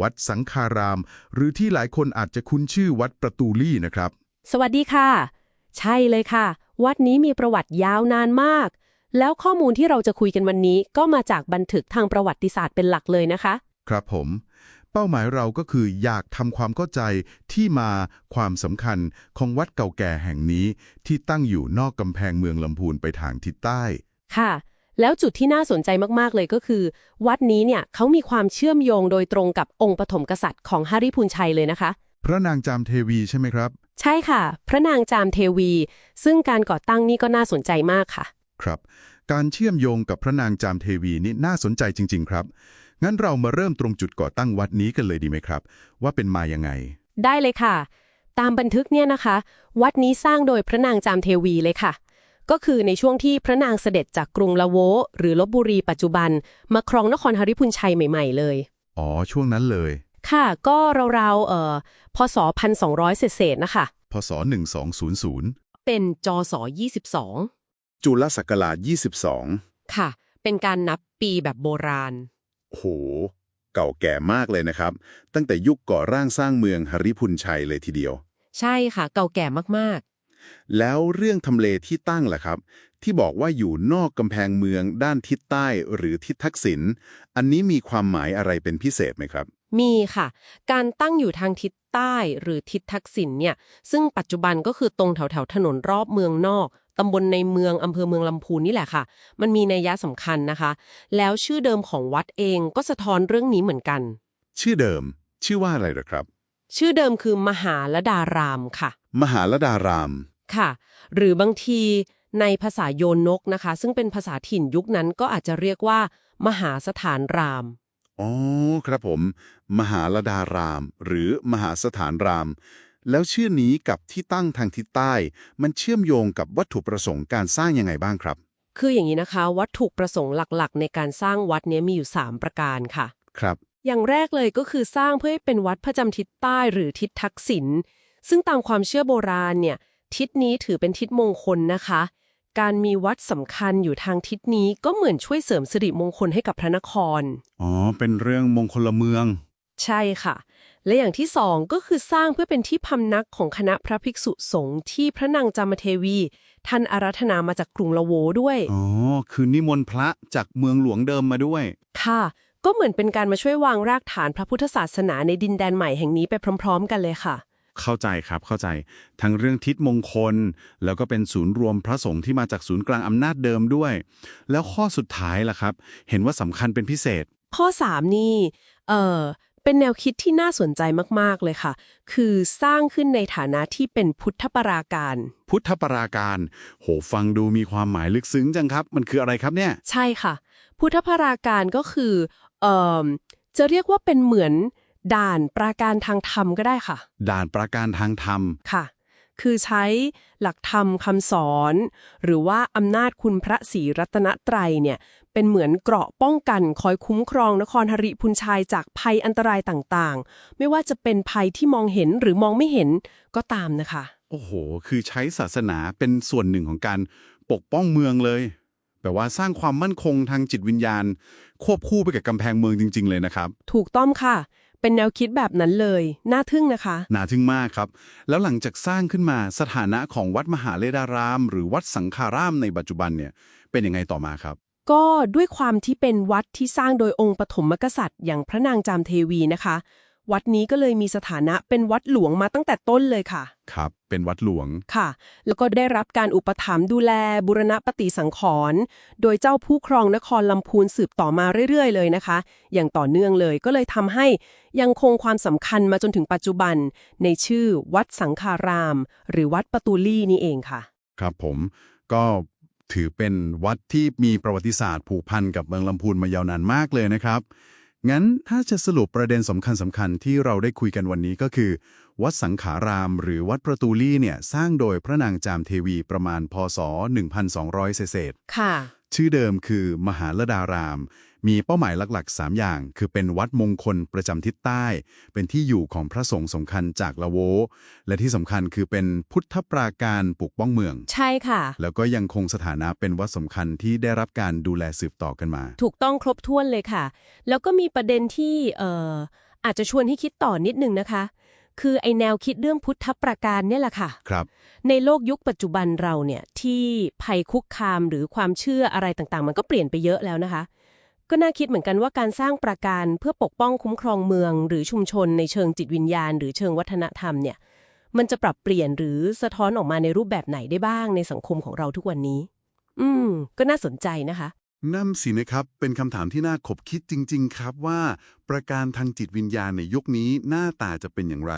วัดสังคาราม หรือที่หลายคนอาจจะคุ้นชื่อวัดประตูลี่นะครับ สวัสดีค่ะ ใช่เลยค่ะ วัดนี้มีประวัติยาวนานมาก แล้วข้อมูลที่เราจะคุยกันวันนี้ ก็มาจากบันทึกทางประวัติศาสตร์เป็นหลักเลยนะคะ ครับผม เป้าหมายเราก็คืออยากทำความเข้าใจที่มาความสำคัญของวัดเก่าแก่แห่งนี้ ที่ตั้งอยู่นอกกำแพงเมืองลำพูนไปทางทิศใต้ ค่ะ แล้วจุดที่น่าสนใจมากๆเลยก็คือ วัดนี้เนี่ยเขามีความเชื่อมโยงโดยตรงกับองค์ปฐมกษัตริย์ของฮาริพูนชัยเลยนะคะ พระนางจามเทวีใช่ไหมครับ ใช่ค่ะ พระนางจามเทวี ซึ่งการก่อตั้งนี่ก็น่าสนใจมากค่ะ ครับ การเชื่อมโยงกับพระนางจามเทวีนี่น่าสนใจจริง ๆ ครับ งั้นเรามาเริ่มตรงจุดก่อตั้งวัดนี้กันเลยดีไหมครับ ว่าเป็นมายังไง ได้เลยค่ะ ตามบันทึกเนี่ยนะคะ วัดนี้สร้างโดยพระนางจามเทวีเลยค่ะ ก็คือในช่วงที่พระนางเสด็จจากกรุงละโว หรือลบบุรีปัจจุบัน มาครองนครหริพุนชัยใหม่ๆ เลย อ๋อ ช่วงนั้นเลย ค่ะ ก็ราวๆเอ่อพศ1200 เศษๆนะคะ พศ 1200 เป็นจศ22 จุลศักราชค่ะ เป็นการนับปีแบบโบราณ22โห เก่าแก่มากเลยนะครับ ตั้งแต่ยุคก่อร่างสร้างเมืองหริพุนชัยเลยทีเดียว ใช่ค่ะ เก่าแก่มาก แล้วเรื่องทำเลที่ตั้งล่ะครับ ที่บอกว่าอยู่นอกกำแพงเมืองด้านทิศใต้หรือทิศทักษิณอันนี้มีความหมายอะไรเป็นพิเศษไหมครับๆมีค่ะ การตั้งอยู่ทางทิศใต้หรือทิศทักษิณเนี่ยซึ่งปัจจุบันก็คือตรงแถวแถวๆถนนรอบเมืองนอกตำบลในเมืองอำเภอเมืองลำพูนนี่แหละค่ะ มันมีนัยยะสำคัญนะคะ แล้วชื่อเดิมของวัดเองก็สะท้อนเรื่องนี้เหมือนกัน ชื่อเดิม ชื่อว่าอะไรเหรอครับ ชื่อเดิมคือมหาลดารามค่ะ มหาลดาราม ค่ะ หรือบางทีในภาษาโยนกนะคะ ซึ่งเป็นภาษาถิ่นยุคนั้นก็อาจจะเรียกว่า มหาสถานราม อ๋อครับผม มหาลดาราม หรือมหาสถานราม แล้วชื่อนี้กับที่ตั้งทางทิศใต้ มันเชื่อมโยงกับวัตถุประสงค์การสร้างยังไงบ้างครับ คืออย่างนี้นะคะ วัตถุประสงค์หลักๆ ในการสร้างวัดเนี้ยมีอยู่ 3 ประการค่ะ ครับ อย่างแรกเลยก็คือสร้างเพื่อให้เป็นวัดประจำทิศใต้หรือทิศทักษิณซึ่งตามความเชื่อโบราณเนี่ย ทิศนี้ถือเป็นทิศมงคลนะคะ การมีวัดสำคัญอยู่ทางทิศนี้ก็เหมือนช่วยเสริมสิริมงคลให้กับพระนคร อ๋อ เป็นเรื่องมงคลเมือง ใช่ค่ะ และอย่างที่สองก็คือสร้างเพื่อเป็นที่พำนักของคณะพระภิกษุสงฆ์ที่พระนางจามเทวี ท่านอารัธนามาจากกรุงละโวด้วย อ๋อ คือนิมนต์พระจากเมืองหลวงเดิมมาด้วย ค่ะ ก็เหมือนเป็นการมาช่วยวางรากฐานพระพุทธศาสนาในดินแดนใหม่แห่งนี้ไปพร้อม ๆ กันเลยค่ะ เข้าใจครับเข้าใจ ทั้งเรื่องทิศมงคล แล้วก็เป็นศูนย์รวมพระสงฆ์ที่มาจากศูนย์กลางอำนาจเดิมด้วย แล้วข้อสุดท้ายล่ะครับ เห็นว่าสำคัญเป็นพิเศษ ข้อ 3 นี่เออเป็นแนวคิดที่น่าสนใจมาก ๆ เลยค่ะ คือสร้างขึ้นในฐานะที่เป็นพุทธปราการ พุทธปราการ โห ฟังดูมีความหมายลึกซึ้งจังครับ มันคืออะไรครับเนี่ย ใช่ค่ะ พุทธปราการก็คือ เอ่อ จะเรียกว่าเป็นเหมือน ด่านปราการทางธรรมก็ได้ค่ะ ด่านปราการทางธรรม ค่ะ คือใช้หลักธรรมคำสอน หรือว่าอำนาจคุณพระศรีรัตนตรัยเนี่ยเป็นเหมือนเกราะป้องกันคอยคุ้มครองนครหริพุนชัยจากภัยอันตรายต่างๆ ไม่ว่าจะเป็นภัยที่มองเห็นหรือมองไม่เห็นก็ตามนะคะ โอ้โห คือใช้ศาสนาเป็นส่วนหนึ่งของการปกป้องเมืองเลยแบบว่าสร้างความมั่นคงทางจิตวิญญาณ ควบคู่ไปกับกำแพงเมืองจริง ๆ เลยนะครับ ถูกต้องค่ะ เป็นแนวคิดแบบนั้นเลย น่าทึ่งนะคะ น่าทึ่งมากครับ แล้วหลังจากสร้างขึ้นมาสถานะของวัดมหาเลดาราม หรือวัดสังฆารามในปัจจุบันเนี่ยเป็นยังไงต่อมาครับ ก็ด้วยความที่เป็นวัดที่สร้างโดยองค์ปฐมกษัตริย์ อย่างพระนางจามเทวีนะคะ วัดนี้ก็เลยมีสถานะเป็นวัดหลวงมาตั้งแต่ต้นเลยค่ะ ครับ เป็นวัดหลวง ค่ะ แล้วก็ได้รับการอุปถัมภ์ดูแลบุรณปฏิสังขรณ์โดยเจ้าผู้ครองนครลำพูนสืบต่อมาเรื่อยๆ เลยนะคะ อย่างต่อเนื่องเลยก็เลยทำให้ยังคงความสำคัญมาจนถึงปัจจุบัน ในชื่อวัดสังฆาราม หรือวัดประตูลี่นี่เองค่ะ ครับผมก็ถือเป็นวัดที่มีประวัติศาสตร์ผูกพันกับเมืองลำพูนมายาวนานมากเลยนะครับ งั้นถ้าจะสรุปประเด็นสำคัญสำคัญๆที่เราได้คุยกันวันนี้ก็คือ วัดสังขารามหรือวัดประตูลี่เนี่ยสร้างโดยพระนางจามเทวีประมาณพศ 1,200 เศษค่ะๆชื่อเดิมคือมหาลดาราม มีเป้าหมายหลักๆ 3 อย่าง คือเป็นวัดมงคลประจำทิศใต้ เป็นที่อยู่ของพระสงฆ์สำคัญจากละโว และที่สำคัญคือเป็นพุทธปราการปกป้องเมือง ใช่ค่ะ แล้วก็ยังคงสถานะเป็นวัดสำคัญที่ได้รับการดูแลสืบต่อกันมา ถูกต้องครบถ้วนเลยค่ะ แล้วก็มีประเด็นที่เอ่ออาจจะชวนให้คิดต่อนิดนึงนะคะ คือไอแนวคิดเรื่องพุทธประการเนี่ยแหละค่ะ ครับ ในโลกยุคปัจจุบันเราเนี่ยที่ภัยคุกคามหรือความเชื่ออะไรต่างๆ มันก็เปลี่ยนไปเยอะแล้วนะคะ ก็น่าคิดเหมือนกันว่าการสร้างประการเพื่อปกป้องคุ้มครองเมือง หรือชุมชนในเชิงจิตวิญญาณ หรือเชิงวัฒนธรรมเนี่ยมันจะปรับเปลี่ยนหรือสะท้อนออกมาในรูปแบบไหนได้บ้างในสังคมของเราทุกวันนี้ อืม ก็น่าสนใจนะคะ นั่นสินะครับ เป็นคำถามที่น่าขบคิดจริง ๆ ครับว่า ประการทางจิตวิญญาณในยุคนี้หน้าตาจะเป็นอย่างไร